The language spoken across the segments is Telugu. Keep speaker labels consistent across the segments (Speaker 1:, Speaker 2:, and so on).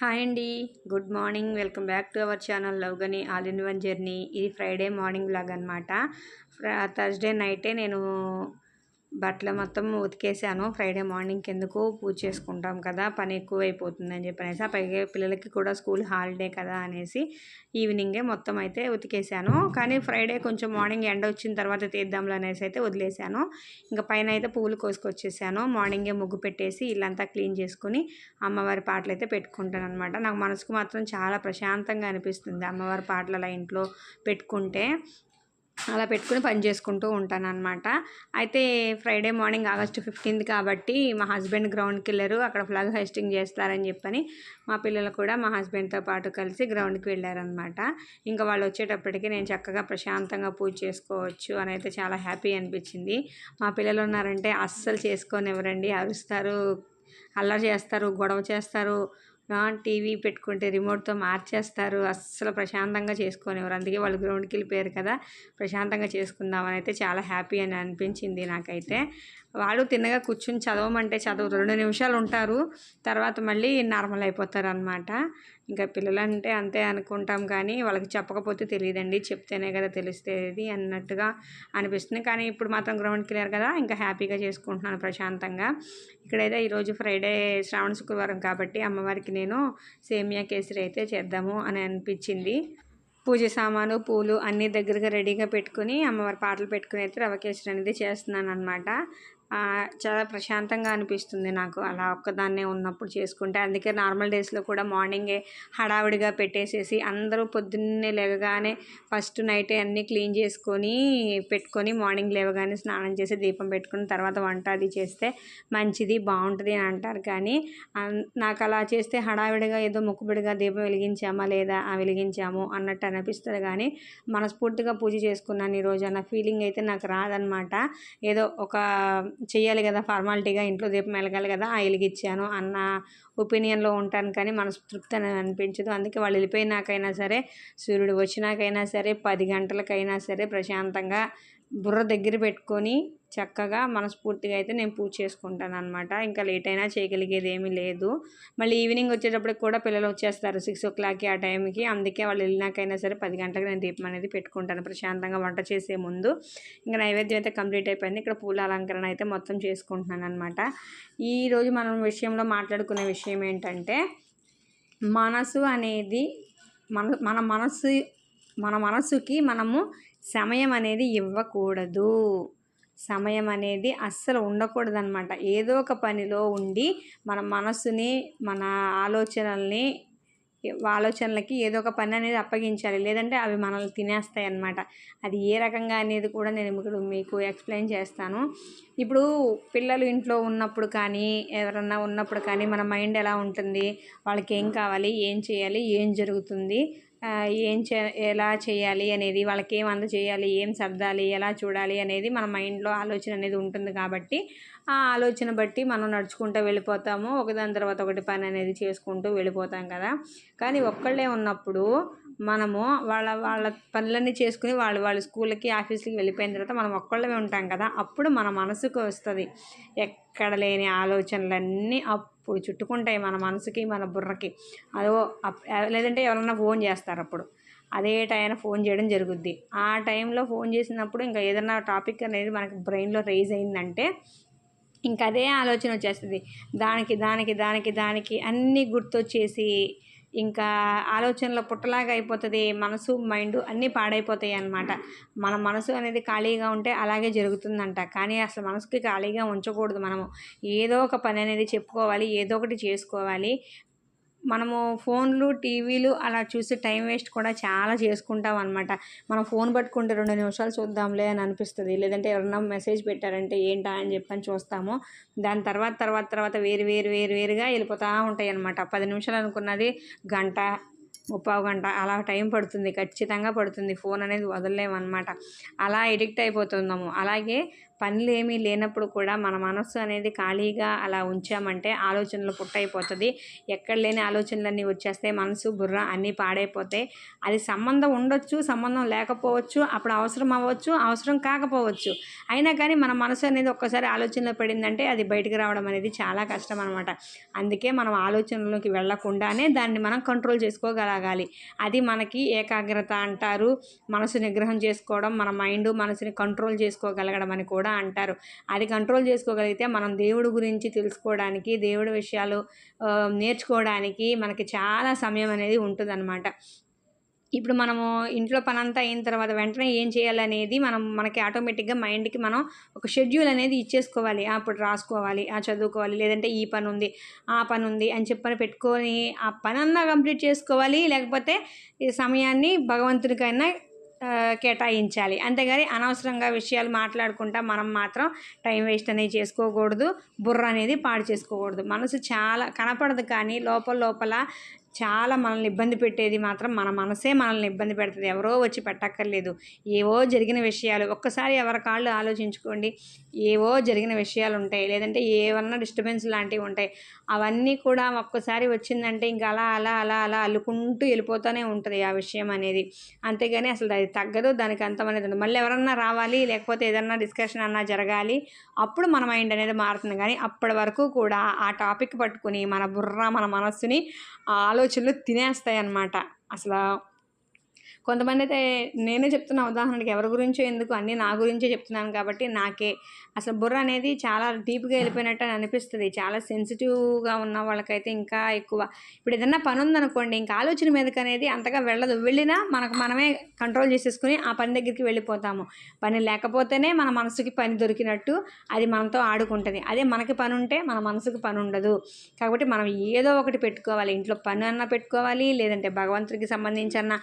Speaker 1: హాయ్ అండి. Good morning. Welcome back to our channel లవ్గని all in one journey. ఇది ఫ్రైడే మార్నింగ్ బ్లాగ్ అనమాట థర్స్డే నైటే నేను బట్టలు మొత్తం ఉతికేసాను. ఫ్రైడే మార్నింగ్ ఎందుకు పూజ చేసుకుంటాం కదా పని ఎక్కువ అయిపోతుందని చెప్పనేసి ఆ పైగా పిల్లలకి కూడా స్కూల్ హాలిడే కదా అనేసి ఈవినింగే మొత్తం అయితే ఉతికేసాను. కానీ ఫ్రైడే కొంచెం మార్నింగ్ ఎండ వచ్చిన తర్వాత తీద్దాంలో అనేసి అయితే వదిలేసాను. ఇంకా పైన అయితే పువ్వులు కోసుకొచ్చేసాను. మార్నింగే ముగ్గు పెట్టేసి ఇల్లంతా క్లీన్ చేసుకుని అమ్మవారి పాటలు అయితే పెట్టుకుంటాను అనమాట నాకు మనసుకు మాత్రం చాలా ప్రశాంతంగా అనిపిస్తుంది అమ్మవారి పాటలు అలా ఇంట్లో పెట్టుకుంటే. అలా పెట్టుకుని పని చేసుకుంటూ ఉంటాను అనమాట అయితే ఫ్రైడే మార్నింగ్ ఆగస్టు ఫిఫ్టీన్త్ కాబట్టి మా హస్బెండ్ గ్రౌండ్కి వెళ్ళారు. అక్కడ ఫ్లాగ్ హైస్టింగ్ చేస్తారని చెప్పని మా పిల్లలు కూడా మా హస్బెండ్తో పాటు కలిసి గ్రౌండ్కి వెళ్ళారనమాట ఇంకా వాళ్ళు వచ్చేటప్పటికి నేను చక్కగా ప్రశాంతంగా పూజ చేసుకోవచ్చు అని అయితే చాలా హ్యాపీ అనిపించింది. మా పిల్లలు ఉన్నారంటే అస్సలు చేసుకొని ఎవరండి అరుస్తారు అల్లరి చేస్తారు గొడవ చేస్తారు. టీవీ పెట్టుకుంటే రిమోట్తో మార్చేస్తారు. అస్సలు ప్రశాంతంగా చేసుకునేవారు అందుకే వాళ్ళు గ్రౌండ్కి వెళ్ళిపోయారు కదా. ప్రశాంతంగా చేసుకుందామని అయితే చాలా హ్యాపీ అని అనిపించింది నాకైతే. వాళ్ళు తిన్నగా కూర్చుని చదవమంటే చదువు రెండు నిమిషాలు ఉంటారు. తర్వాత మళ్ళీ నార్మల్ అయిపోతారు అనమాట ఇంకా పిల్లలు అంటే అంతే అనుకుంటాం కానీ వాళ్ళకి చెప్పకపోతే తెలియదండి. చెప్తేనే కదా తెలుస్తేది అన్నట్టుగా అనిపిస్తుంది. కానీ ఇప్పుడు మాత్రం గ్రౌండ్కి వెళ్ళారు కదా. ఇంకా హ్యాపీగా చేసుకుంటున్నాను ప్రశాంతంగా. ఇక్కడైతే ఈరోజు ఫ్రైడే శ్రావణ శుక్రవారం కాబట్టి అమ్మవారికి నేను సేమియా కేసరి అయితే చేద్దాము అని అనిపించింది. పూజ సామాను పూలు అన్నీ దగ్గరగా రెడీగా పెట్టుకుని అమ్మవారి పాటలు పెట్టుకుని అయితే రవ కేసరి అనేది చేస్తున్నాను అనమాట చాలా ప్రశాంతంగా అనిపిస్తుంది నాకు. అలా ఒక్కదాన్నే ఉన్నప్పుడు చేసుకుంటే. అందుకే నార్మల్ డేస్లో కూడా మార్నింగే హడావిడిగా పెట్టేసేసి అందరూ పొద్దున్నే లేవగానే ఫస్ట్ నైటే అన్నీ క్లీన్ చేసుకొని పెట్టుకొని మార్నింగ్ లేవగానే స్నానం చేసి దీపం పెట్టుకుని తర్వాత వంట అది చేస్తే మంచిది బాగుంటుంది అని అంటారు. కానీ నాకు అలా చేస్తే హడావిడిగా ఏదో మొక్కుబడిగా దీపం వెలిగించామా లేదా వెలిగించాము అన్నట్టు అనిపిస్తుంది. కానీ మనస్ఫూర్తిగా పూజ చేసుకున్నాను ఈరోజు అన్న ఫీలింగ్ అయితే నాకు రాదనమాట ఏదో ఒక చేయాలి కదా ఫార్మాలిటీగా ఇంట్లో దీపం వెలగాలి కదా ఆ వెలిగిచ్చాను అన్న ఒపీనియన్లో ఉంటాను కానీ మనస్తృప్తి అనేది అనిపించదు. అందుకే వాళ్ళు వెళ్ళిపోయినాకైనా సరే సూర్యుడు వచ్చినాకైనా సరే పది గంటలకైనా సరే ప్రశాంతంగా బుర్ర దగ్గర పెట్టుకొని చక్కగా మనస్ఫూర్తిగా అయితే నేను పూజ చేసుకుంటాను అనమాట ఇంకా లేట్ అయినా చేయగలిగేది ఏమీ లేదు. మళ్ళీ ఈవినింగ్ వచ్చేటప్పటికి కూడా పిల్లలు వచ్చేస్తారు సిక్స్ ఓ క్లాక్కి ఆ టైంకి అందుకే వాళ్ళు వెళ్ళినాకైనా సరే పది గంటలకు నేను దీపం అనేది పెట్టుకుంటాను. ప్రశాంతంగా వంట చేసే ముందు. ఇంకా నైవేద్యం అయితే కంప్లీట్ అయిపోయింది. ఇక్కడ పూల అలంకరణ అయితే మొత్తం చేసుకుంటున్నాను అనమాట ఈరోజు మనం విషయంలో మాట్లాడుకునే విషయం ఏంటంటే మనసు అనేది మన మన మనసు మన మనసుకి మనము సమయం అనేది ఇవ్వకూడదు. సమయం అనేది అస్సలు ఉండకూడదు అనమాట ఏదో ఒక పనిలో ఉండి మన మనసుని మన ఆలోచనల్ని ఆలోచనలకి ఏదో ఒక పని అనేది అప్పగించాలి. లేదంటే అవి మనల్ని తినేస్తాయి అన్నమాట అది ఏ రకంగా అనేది కూడా నేను ఇప్పుడు మీకు ఎక్స్ప్లెయిన్ చేస్తాను. ఇప్పుడు పిల్లలు ఇంట్లో ఉన్నప్పుడు కానీ ఎవరన్నా ఉన్నప్పుడు కానీ మన మైండ్ ఎలా ఉంటుంది? వాళ్ళకి ఏం కావాలి? ఏం చేయాలి? ఏం జరుగుతుంది? ఏం చే ఎలా చేయాలి అనేది వాళ్ళకి ఏం అందజేయాలి ఏం సర్దాలి ఎలా చూడాలి అనేది మన మైండ్లో ఆలోచన అనేది ఉంటుంది కాబట్టి ఆ ఆలోచన బట్టి మనం నడుచుకుంటూ వెళ్ళిపోతాము. ఒకదాని తర్వాత ఒకటి పని అనేది చేసుకుంటూ వెళ్ళిపోతాం కదా. కానీ ఒక్కళ్ళే ఉన్నప్పుడు మనము వాళ్ళ వాళ్ళ పనులన్నీ చేసుకుని వాళ్ళు వాళ్ళ స్కూల్కి ఆఫీస్లకి వెళ్ళిపోయిన తర్వాత మనం ఒక్కళ్ళమే ఉంటాం కదా అప్పుడు మన మనసుకు వస్తుంది. ఎక్కడ లేని ఆలోచనలన్నీ అప్పుడు చుట్టుకుంటాయి మన మనసుకి మన బుర్రకి. అదో లేదంటే ఎవరన్నా ఫోన్ చేస్తారు అప్పుడు. అదే టైం ఫోన్ చేయడం జరుగుద్ది. ఆ టైంలో ఫోన్ చేసినప్పుడు ఇంకా ఏదైనా టాపిక్ అనేది మనకి బ్రెయిన్లో రైజ్ అయిందంటే ఇంకా అదే ఆలోచన వచ్చేస్తుంది. దానికి దానికి దానికి దానికి అన్నీ గుర్తొచ్చేసి ఇంకా ఆలోచనలో పుట్టలాగా అయిపోతుంది మనసు మైండ్ అన్నీ పాడైపోతాయి అన్నమాట. మన మనసు అనేది ఖాళీగా ఉంటే అలాగే జరుగుతుందంట. కానీ అసలు మనసుకి ఖాళీగా ఉంచకూడదు మనము. ఏదో ఒక పని అనేది చెప్పుకోవాలి ఏదో ఒకటి చేసుకోవాలి. మనము ఫోన్లు టీవీలు అలా చూసి టైం వేస్ట్ కూడా చాలా చేసుకుంటాం అనమాట మనం ఫోన్ పట్టుకుంటే రెండు నిమిషాలు చూద్దాంలే అని అనిపిస్తుంది. లేదంటే ఎవరన్నా మెసేజ్ పెట్టారంటే ఏంటా అని చెప్పని చూస్తాము. దాని తర్వాత తర్వాత తర్వాత వేరు వేరు వేరు వేరుగా వెళ్ళిపోతూ ఉంటాయి అనమాట పది నిమిషాలు అనుకున్నది గంట ముప్పావు గంట అలా టైం పడుతుంది. ఖచ్చితంగా పడుతుంది. ఫోన్ అనేది వదలలేమన్నమాట. అలా ఎడిక్ట్ అయిపోతున్నాము. అలాగే పనులు ఏమీ లేనప్పుడు కూడా మన మనస్సు అనేది ఖాళీగా అలా ఉంచామంటే ఆలోచనలు పుట్టయిపోతుంది. ఎక్కడ లేని ఆలోచనలన్నీ వచ్చేస్తాయి. మనసు బుర్ర అన్నీ పాడైపోతాయి. అది సంబంధం ఉండొచ్చు సంబంధం లేకపోవచ్చు అప్పుడు అవసరం అవ్వచ్చు అవసరం కాకపోవచ్చు. అయినా కానీ మన మనసు అనేది ఒక్కసారి ఆలోచనలో పడిందంటే అది బయటకు రావడం అనేది చాలా కష్టం అనమాట అందుకే మనం ఆలోచనలోకి వెళ్ళకుండానే దాన్ని మనం కంట్రోల్ చేసుకోగలగాలి. అది మనకి ఏకాగ్రత అంటారు. మనసు నిగ్రహం చేసుకోవడం మన మైండ్ మనసుని కంట్రోల్ చేసుకోగలగడం అని కూడా అంటారు. అది కంట్రోల్ చేసుకోగలిగితే మనం దేవుడి గురించి తెలుసుకోవడానికి దేవుడి విషయాలు నేర్చుకోవడానికి మనకి చాలా సమయం అనేది ఉంటుందన్నమాట. ఇప్పుడు మనము ఇంట్లో పని అంతా అయిన తర్వాత వెంటనే ఏం చేయాలనేది మనం మనకి ఆటోమేటిక్గా మైండ్కి మనం ఒక షెడ్యూల్ అనేది ఇచ్చేసుకోవాలి. అప్పుడు రాసుకోవాలి ఆ చదువుకోవాలి లేదంటే ఈ పని ఉంది ఆ పని ఉంది అని చెప్పని పెట్టుకొని ఆ పని అన్నా కంప్లీట్ చేసుకోవాలి. లేకపోతే ఈ సమయాన్ని భగవంతుడికైనా కేటాయించాలి. అంతేగాని అనవసరంగా విషయాలు మాట్లాడుకుంటా మనం మాత్రం టైం వేస్ట్ అనేది చేసుకోకూడదు. బుర్ర అనేది పాడు చేసుకోకూడదు. మనసు చాలా కనపడదు కానీ లోపల లోపల చాలా మనల్ని ఇబ్బంది పెట్టేది మాత్రం మన మనసే మనల్ని ఇబ్బంది పెడుతుంది. ఎవరో వచ్చి పెట్టక్కర్లేదు. ఏవో జరిగిన విషయాలు ఒక్కసారి ఎవరి కాళ్ళు ఆలోచించుకోండి. ఏవో జరిగిన విషయాలు ఉంటాయి. లేదంటే ఏమన్నా డిస్టర్బెన్స్ లాంటివి ఉంటాయి. అవన్నీ కూడా ఒక్కసారి వచ్చిందంటే ఇంకా అలా అలా అలా అలా అల్లుకుంటూ వెళ్ళిపోతూనే ఉంటుంది ఆ విషయం అనేది. అంతేగాని అసలు అది తగ్గదు. దానికి అంతమనేది మళ్ళీ ఎవరన్నా రావాలి లేకపోతే ఏదన్నా డిస్కషన్ అన్నా జరగాలి అప్పుడు మన మైండ్ అనేది మారుతుంది. కానీ అప్పటి వరకు కూడా ఆ టాపిక్ పట్టుకుని మన బుర్ర మన మనస్సుని ఆలోచనలు తినేస్తాయి అన్నమాట అసలు కొంతమంది అయితే నేనే చెప్తున్న ఉదాహరణకి ఎవరి గురించో ఎందుకు అన్నీ నా గురించే చెప్తున్నాను కాబట్టి నాకే. అసలు బుర్ర అనేది చాలా డీప్గా వెళ్ళిపోయినట్టు అని అనిపిస్తుంది. చాలా సెన్సిటివ్గా ఉన్న వాళ్ళకైతే ఇంకా ఎక్కువ. ఇప్పుడు ఏదన్నా పని ఉందనుకోండి ఇంకా ఆలోచన మీదకి అనేది అంతగా వెళ్ళదు. వెళ్ళినా మనకు మనమే కంట్రోల్ చేసేసుకుని ఆ పని దగ్గరికి వెళ్ళిపోతాము. పని లేకపోతేనే మన మనసుకి పని దొరికినట్టు అది మనతో ఆడుకుంటుంది. అదే మనకి పని ఉంటే మన మనసుకు పని ఉండదు కాబట్టి మనం ఏదో ఒకటి పెట్టుకోవాలి. ఇంట్లో పని అన్నా పెట్టుకోవాలి లేదంటే భగవంతుడికి సంబంధించిన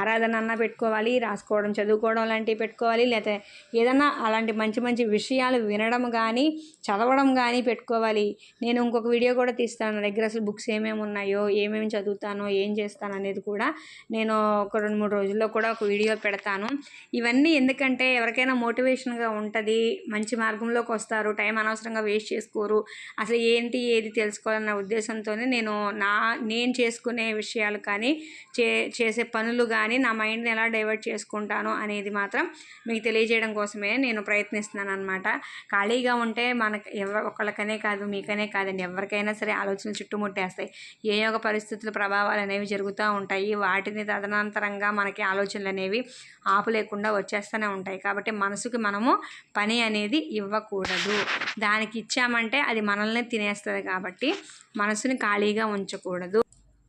Speaker 1: ఆరాధన అన్న పెట్టుకోవాలి రాసుకోవడం చదువుకోవడం లాంటివి పెట్టుకోవాలి లేకపోతే ఏదన్నా అలాంటి మంచి మంచి విషయాలు వినడం కానీ చదవడం కానీ పెట్టుకోవాలి. నేను ఇంకొక వీడియో కూడా తీస్తాను. నా దగ్గర అసలు బుక్స్ ఏమేమి ఉన్నాయో ఏమేమి చదువుతానో ఏం చేస్తాను అనేది కూడా నేను ఒక రెండు మూడు రోజుల్లో కూడా ఒక వీడియో పెడతాను. ఇవన్నీ ఎందుకంటే ఎవరికైనా మోటివేషన్గా ఉంటుంది మంచి మార్గంలోకి వస్తారు టైం అనవసరంగా వేస్ట్ చేసుకోరు. అసలు ఏంటి ఏది తెలుసుకోవాలన్న ఉద్దేశంతోనే నేను నా నేను చేసుకునే విషయాలు కానీ చే చేసే పనులు కానీ నా మైండ్ని ఎలా డైవర్ట్ చేసుకుంటాను అనేది మాత్రం మీకు తెలియజేయడం కోసమే నేను ప్రయత్నిస్తున్నాను అనమాట ఖాళీగా ఉంటే మనకి ఎవ ఒకళ్ళకనే కాదు మీకనే కాదండి. ఎవరికైనా సరే ఆలోచనలు చుట్టుముట్టేస్తాయి. ఏ యొక్క పరిస్థితుల ప్రభావాలు అనేవి జరుగుతూ ఉంటాయి. వాటిని తదనంతరంగా మనకి ఆలోచనలు అనేవి ఆపు లేకుండా వచ్చేస్తూనే ఉంటాయి. కాబట్టి మనసుకి మనము పని అనేది ఇవ్వకూడదు. దానికి ఇచ్చామంటే అది మనల్ని తినేస్తుంది కాబట్టి మనసుని ఖాళీగా ఉంచకూడదు.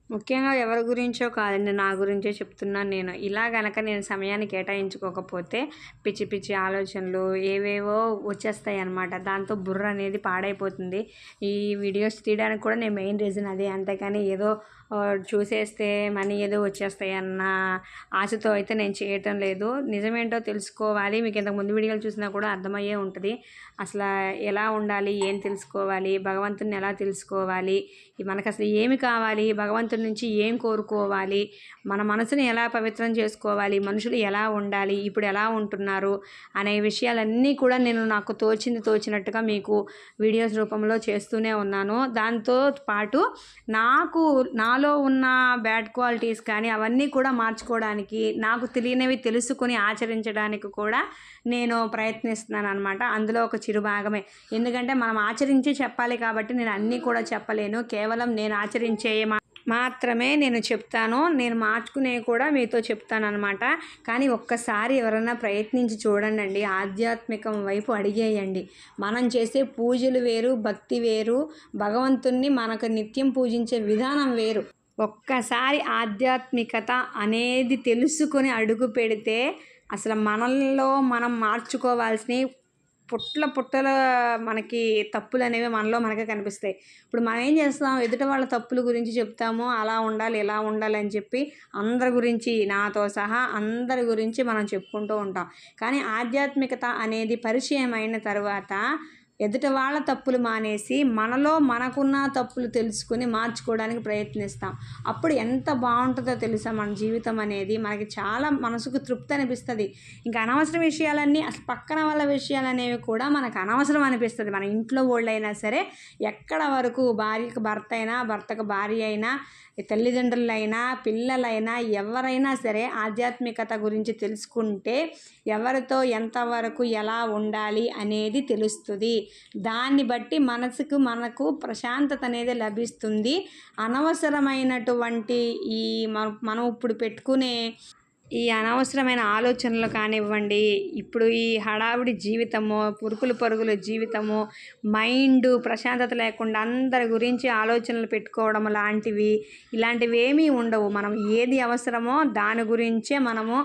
Speaker 1: ముఖ్యంగా ఎవరి గురించో కాదండి నా గురించే చెప్తున్నాను నేను. ఇలా గనక నేను సమయాన్ని కేటాయించుకోకపోతే పిచ్చి పిచ్చి ఆలోచనలు ఏవేవో వచ్చేస్తాయి అనమాట దాంతో బుర్ర అనేది పాడైపోతుంది. ఈ వీడియోస్ తీయడానికి కూడా నేను మెయిన్ రీజన్ అదే. అంతేకాని ఏదో చూసేస్తే మనీ ఏదో వచ్చేస్తాయి అన్న ఆశతో అయితే నేను చేయటం లేదు. నిజమేంటో తెలుసుకోవాలి. మీకు ఇంతకు ముందు వీడియోలు చూసినా కూడా అర్థమయ్యే ఉంటుంది. అసలు ఎలా ఉండాలి? ఏం తెలుసుకోవాలి? భగవంతుని ఎలా తెలుసుకోవాలి? మనకు అసలు ఏమి కావాలి? భగవంతుడి నుంచి ఏం కోరుకోవాలి? మన మనసుని ఎలా పవిత్రం చేసుకోవాలి? మనుషులు ఎలా ఉండాలి? ఇప్పుడు ఎలా ఉంటున్నారు? అనే విషయాలన్నీ కూడా నేను నాకు తోచింది తోచినట్టుగా మీకు వీడియోస్ రూపంలో చేస్తూనే ఉన్నాను. దాంతో పాటు నాకు నా నాలో ఉన్న బ్యాడ్ క్వాలిటీస్ కానీ అవన్నీ కూడా మార్చుకోవడానికి నాకు తెలియనివి తెలుసుకొని ఆచరించడానికి కూడా నేను ప్రయత్నిస్తున్నాను అనమాట అందులో ఒక చిరు భాగమే. ఎందుకంటే మనం ఆచరించి చెప్పాలి కాబట్టి నేను అన్నీ కూడా చెప్పలేను. కేవలం నేను ఆచరించే మాత్రమే నేను చెప్తాను నేను మార్చుకునే కూడా మీతో చెప్తాను అనమాట కానీ ఒక్కసారి ఎవరైనా ప్రయత్నించి చూడండి ఆధ్యాత్మికం వైపు అడిగేయండి. మనం చేసే పూజలు వేరు భక్తి వేరు భగవంతుణ్ణి మనకు నిత్యం పూజించే విధానం వేరు. ఒక్కసారి ఆధ్యాత్మికత అనేది తెలుసుకొని అడుగు పెడితే అసలు మనల్లో మనం మార్చుకోవాల్సినవి పుట్ల పుట్టల మనకి తప్పులు అనేవి మనలో మనకే కనిపిస్తాయి. ఇప్పుడు మనం ఏం చేస్తాం? ఎదుట వాళ్ళ తప్పుల గురించి చెప్తాము. అలా ఉండాలి ఇలా ఉండాలి అని చెప్పి అందరి గురించి నాతో సహా అందరి గురించి మనం చెప్పుకుంటూ ఉంటాం. కానీ ఆధ్యాత్మికత అనేది పరిచయం అయిన తర్వాత ఎదుటి వాళ్ళ తప్పులు మానేసి మనలో మనకున్న తప్పులు తెలుసుకుని మార్చుకోవడానికి ప్రయత్నిస్తాం. అప్పుడు ఎంత బాగుంటుందో తెలుసా? మన జీవితం అనేది మనకి చాలా మనసుకు తృప్తి అనిపిస్తుంది. ఇంకా అనవసర విషయాలన్నీ అసలు పక్కన వాళ్ళ విషయాలు అనేవి కూడా మనకు అనవసరం అనిపిస్తుంది. మన ఇంట్లో వాళ్ళైనా సరే ఎక్కడ వరకు భార్యకు భర్త అయినా భర్తకు భార్య అయినా తల్లిదండ్రులైనా పిల్లలైనా ఎవరైనా సరే ఆధ్యాత్మికత గురించి తెలుసుకుంటే ఎవరితో ఎంతవరకు ఎలా ఉండాలి అనేది తెలుస్తుంది. దాన్ని బట్టి మనసుకు మనకు ప్రశాంతత అనేది లభిస్తుంది. అనవసరమైనటువంటి ఈ మనం ఇప్పుడు పెట్టుకునే ఈ అనవసరమైన ఆలోచనలు కానివ్వండి ఇప్పుడు ఈ హడావిడి జీవితము పురుకులు పరుగుల జీవితము మైండ్ ప్రశాంతత లేకుండా అందరి గురించి ఆలోచనలు పెట్టుకోవడం లాంటివి ఇలాంటివి ఏమీ ఉండవు. మనం ఏది అవసరమో దాని గురించే మనము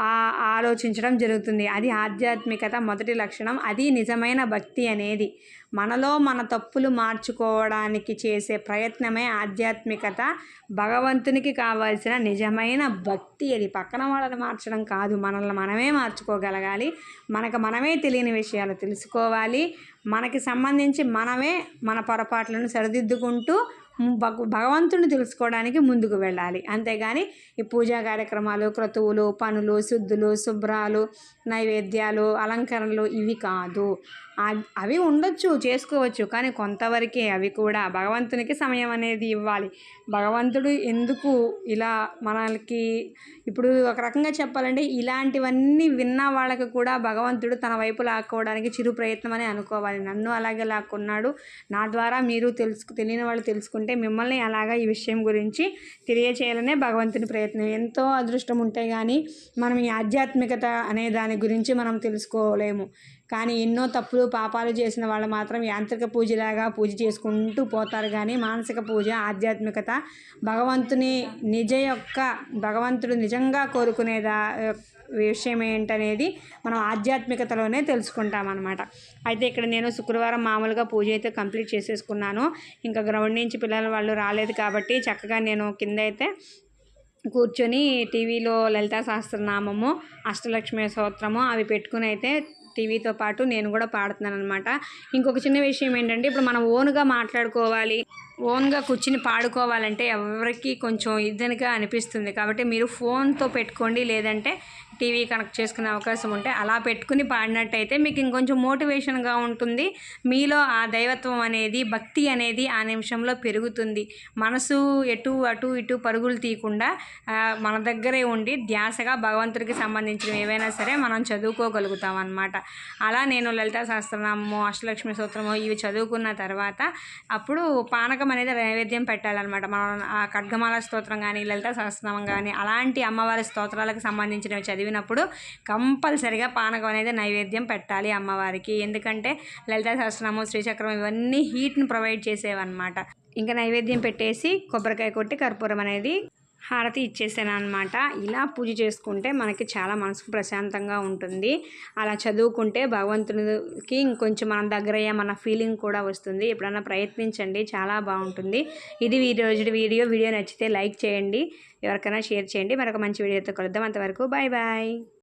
Speaker 1: ఆలోచించడం జరుగుతుంది. అది ఆధ్యాత్మికత మొదటి లక్షణం. అది నిజమైన భక్తి అనేది. మనలో మన తప్పులు మార్చుకోవడానికి చేసే ప్రయత్నమే ఆధ్యాత్మికత. భగవంతునికి కావాల్సిన నిజమైన భక్తి. అది పక్కన వాళ్ళని మార్చడం కాదు. మనల్ని మనమే మార్చుకోగలగాలి. మనకు మనమే తెలియని విషయాలు తెలుసుకోవాలి. మనకి సంబంధించి మనమే మన పొరపాట్లను సరిదిద్దుకుంటూ భగవంతుని తెలుసుకోవడానికి ముందుకు వెళ్ళాలి. అంతేగాని ఈ పూజా కార్యక్రమాలు క్రతువులు పనులు శుద్ధులు శుభ్రాలు నైవేద్యాలు అలంకరణలు ఇవి కాదు. అవి ఉండొచ్చు చేసుకోవచ్చు. కానీ కొంతవరకే అవి కూడా భగవంతునికి సమయం అనేది ఇవ్వాలి. భగవంతుడు ఎందుకు ఇలా మనకి ఇప్పుడు ఒక రకంగా చెప్పాలంటే ఇలాంటివన్నీ విన్న వాళ్ళకి కూడా భగవంతుడు తన వైపు లాక్కోవడానికి చిరు ప్రయత్నం అని అనుకోవాలి. నన్ను అలాగే లాక్కున్నాడు. నా ద్వారా మీరు తెలుసు తెలియని వాళ్ళు తెలుసుకుంటే మిమ్మల్ని అలాగా ఈ విషయం గురించి తెలియచేయాలనే భగవంతుని ప్రయత్నం. ఎంతో అదృష్టం ఉంటే కానీ మనం ఈ ఆధ్యాత్మికత అనే దాని గురించి మనం తెలుసుకోలేము. కానీ ఎన్నో తప్పులు పాపాలు చేసిన వాళ్ళు మాత్రం యాంత్రిక పూజలాగా పూజ చేసుకుంటూ పోతారు. కానీ మానసిక పూజ ఆధ్యాత్మికత భగవంతుని నిజ యొక్క భగవంతుడు నిజంగా కోరుకునేదా విషయం ఏంటనేది మనం ఆధ్యాత్మికతలోనే తెలుసుకుంటాం అనమాట అయితే ఇక్కడ నేను శుక్రవారం మామూలుగా పూజ అయితే కంప్లీట్ చేసేసుకున్నాను. ఇంకా గ్రౌండ్ నుంచి పిల్లలు వాళ్ళు రాలేదు కాబట్టి చక్కగా నేను కింద అయితే కూర్చొని టీవీలో లలితా సహస్రనామము అష్టలక్ష్మి స్తోత్రము అవి పెట్టుకుని అయితే టీవీతో పాటు నేను కూడా పాడుతున్నాను అనమాట ఇంకొక చిన్న విషయం ఏంటంటే ఇప్పుడు మనం ఓన్గా మాట్లాడుకోవాలి ఓన్గా కూర్చుని పాడుకోవాలంటే ఎవరికి కొంచెం ఇద్దనిగా అనిపిస్తుంది. కాబట్టి మీరు ఫోన్తో పెట్టుకోండి లేదంటే టీవీ కనెక్ట్ చేసుకునే అవకాశం ఉంటే అలా పెట్టుకుని పాడినట్టయితే మీకు ఇంకొంచెం మోటివేషన్గా ఉంటుంది. మీలో ఆ దైవత్వం అనేది భక్తి అనేది ఆ నిమిషంలో పెరుగుతుంది. మనసు ఎటు అటు ఇటు పరుగులు తీయకుండా మన దగ్గరే ఉండి ధ్యాసగా భగవంతుడికి సంబంధించిన ఏవైనా సరే మనం చదువుకోగలుగుతాం అనమాట అలా నేను లలిత సహస్రనామము అష్టలక్ష్మి సూత్రము ఇవి చదువుకున్న తర్వాత అప్పుడు పానకం అనేది నైవేద్యం పెట్టాలన్నమాట. మనం ఆ ఖడ్గమాల స్తోత్రం కానీ లలిత సహస్రనామం కానీ అలాంటి అమ్మవారి స్తోత్రాలకు సంబంధించినవి చదివినప్పుడు కంపల్సరిగా పానకం అనేది నైవేద్యం పెట్టాలి అమ్మవారికి. ఎందుకంటే లలిత సహస్రనామం శ్రీచక్రం ఇవన్నీ హీట్ని ప్రొవైడ్ చేసేవన్నమాట. ఇంకా నైవేద్యం పెట్టేసి కొబ్బరికాయ కొట్టి కర్పూరం అనేది హారతి ఇచ్చేసాను అనమాట ఇలా పూజ చేసుకుంటే మనకి చాలా మనసుకు ప్రశాంతంగా ఉంటుంది. అలా చదువుకుంటే భగవంతునికి ఇంకొంచెం మనం దగ్గర మన ఫీలింగ్ కూడా వస్తుంది. ఎప్పుడన్నా ప్రయత్నించండి చాలా బాగుంటుంది. ఇది ఈరోజు రోజు వీడియో. వీడియో నచ్చితే లైక్ చేయండి ఎవరికైనా షేర్ చేయండి. మరొక మంచి వీడియోతో కలుద్దాం. అంతవరకు బాయ్ బాయ్